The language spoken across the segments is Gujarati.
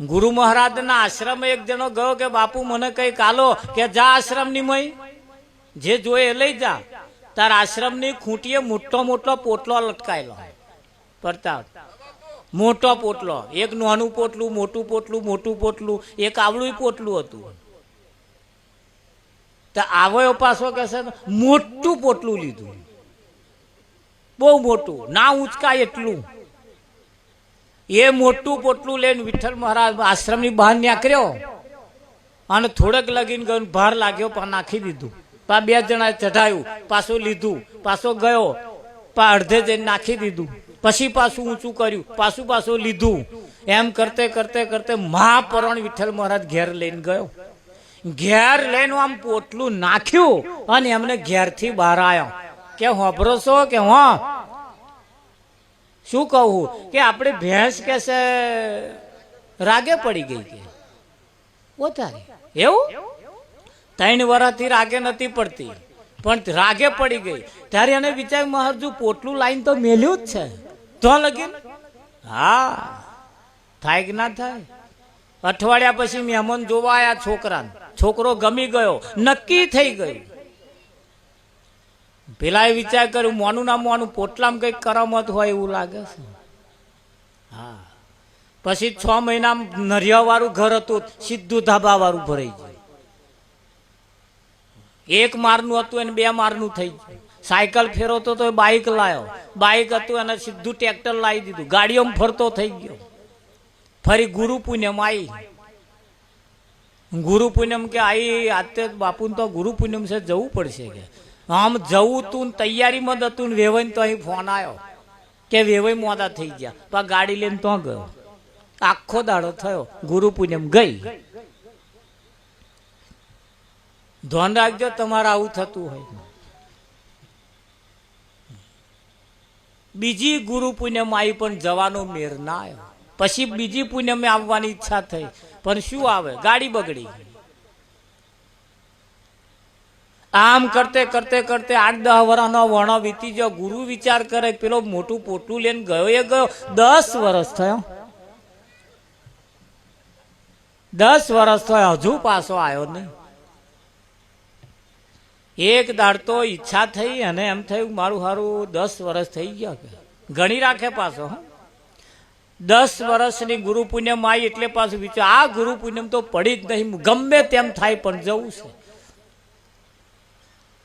ગુરુ મહારાજના આશ્રમ એક જણો ગયો કે, બાપુ, મને કઈ કાલો કે જા આશ્રમની મય. જે જોયે લઈ જા. તાર આશ્રમની ખૂંટીએ મોટો મોટો પોટલો લટકાયેલો. પડતા મોટો પોટલો. એક નાનું પોટલું, મોટું પોટલું મોટું પોટલું, એક આવડું પોટલું હતું. તો આવો પાછો કે છે, મોટું પોટલું લીધું. બહુ મોટું. ના ઊંચકાય એટલું. એ મોટું પોટલું લઈને વિઠ્ઠલ મહારાજ આશ્રમની બહાર નીકળ્યો. અને થોડેક લગીને ગયો ભાર લાગ્યો, પણ નાખી દીધું. પા બે જણા ચઢાયું, પાછું લીધું, પાછો ગયો, પા અડધે જઈને નાખી દીધું. પછી પાછું ઊંચું કર્યું, પાછું પાછું લીધું. એમ કરતે કરતે કરતે મહાપરણ વિઠ્ઠલ મહારાજ ઘેર લઈને ગયો. ઘેર લઈને આમ પોટલું નાખ્યું અને એમને ઘેરથી બહાર આવ્યો કે હોભરો છો કે હા? શું કહું કે આપણે ભેંસ કે છે રાગે પડી ગઈ કે? ઓતારી એવું? ત્રણ વર્ષથી રાગે નથી પડતી. પણ રાગે પડી ગઈ. ત્યારે એને વિચાર મહારજુ પોટલું લાઈન તો મેલ્યું જ છે. તો લગીન? હા. થાય કે ના થાય? અઠવાડિયા પછી મહેમાન જોવા આવ્યા છોકરાને. છોકરો ગમી ગયો. નક્કી થઈ ગયું. પેલા એ વિચાર કર્યું, મોનું ના મોનું પોટલામાં કંઈક કરામત હોય એવું લાગે છે. હા. પછી છ મહિના નરિયા વાળું ઘર હતું, સીધું ધાબા વાળું ભરાઈ ગયું. એક મારનું હતું એને બે મારનું થઈ ગયું. સાયકલ ફેરવતો તો બાઇક લાવ્યો બાઇક હતું એને સીધું ટ્રેક્ટર લાવી દીધું. ગાડીઓમાં ફરતો થઈ ગયો. ફરી ગુરુ પૂનમ આવી ગુરુ પૂનમ કે, આઈ આતે બાપુ તો ગુરુ પૂનમ છે જવું પડશે કે? આમ જવું તું તૈયારીમાં જ હતું ને વેવાઈને તો અહીં ફોન આવ્યો કે વેવાઈ મોડા થઈ ગયા. તો આ ગાડી લઈને તો ગયો. આખો દાડો થયો. ગુરુ પૂનમ ગઈ. ધ્યાન રાખજો, તમારે આવું થતું હોય. બીજી ગુરુ પૂનમ આવી પણ જવાનો મેર ના આવ્યો પછી બીજી પૂનમે આવવાની ઈચ્છા થઈ. પણ શું આવે? ગાડી બગડી. આમ કરતે કરતે કરતે આઠ દહ વર્ષનો વણો વીતી ગયો. ગુરુ વિચાર કરે પેલો મોટું પોટલું લઈને ગયો. એ ગયો. દસ વર્ષ થયો. દસ વર્ષ થયો. હજુ પાછો આવ્યો નહીં. એક દાડ તો ઈચ્છા થઈ અને એમ થયું મારું સારું દસ વર્ષ થઈ ગયા કે. ગણી રાખે પાછો દસ વર્ષની ગુરુ પૂનમ આવી એટલે પાછું વિચાર આ ગુરુ પૂનમ તો પડી જ નહીં. ગમે તેમ થાય પણ જવું છે.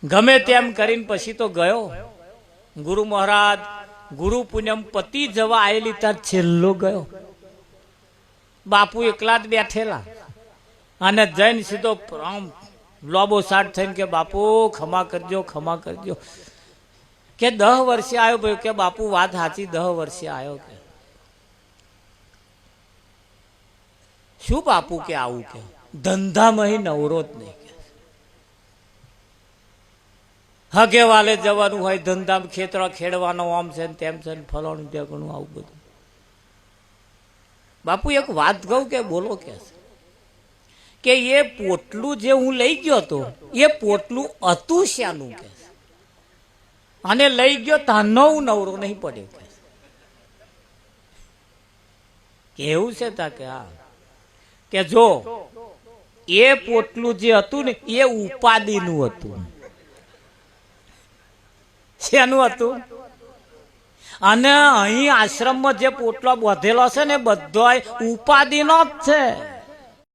ગમે તેમ કરીને પછી તો ગયો. ગુરુ મહારાજ, ગુરુ પૂનમ પતિ જવા આવેલી ત્યાં છેલ્લો ગયો. બાપુ એકલા જ બેઠેલા. અને જૈન સીધો આમ લોબો સાટ થઈને કે, બાપુ ખમા કરજો ખમા કરજો. કે દહ વર્ષે આવ્યો ભાઈ, કે બાપુ, વાત સાચી, દહ વર્ષે આવ્યો કે. શું બાપુ કે આવું કે? ધંધામાં નવરો જ નહીં કે હગે વાલે જવાનું હોય, ધંધામાં ખેતરો ખેડવાનો આમ છે ને તેમ છે ને ફલાણું ઢેકણું આવું બધું. બાપુ એક વાત કહું કે બોલો કે કે એ પોટલું જે હું લઈ ગયો હતો એ પોટલું હતું શાનું કે અને લઈ ગયો તાનો હું નવરો નહીં પડ્યો કે કેવું છે તા કે હા? કે જો, એ પોટલું જે હતું ને, એ ઉપાધિનું હતું. શેનું હતું? અને અહીં આશ્રમમાં જે પોટલો બાંધેલો છે ને બધો ઉપાધિનો જ છે.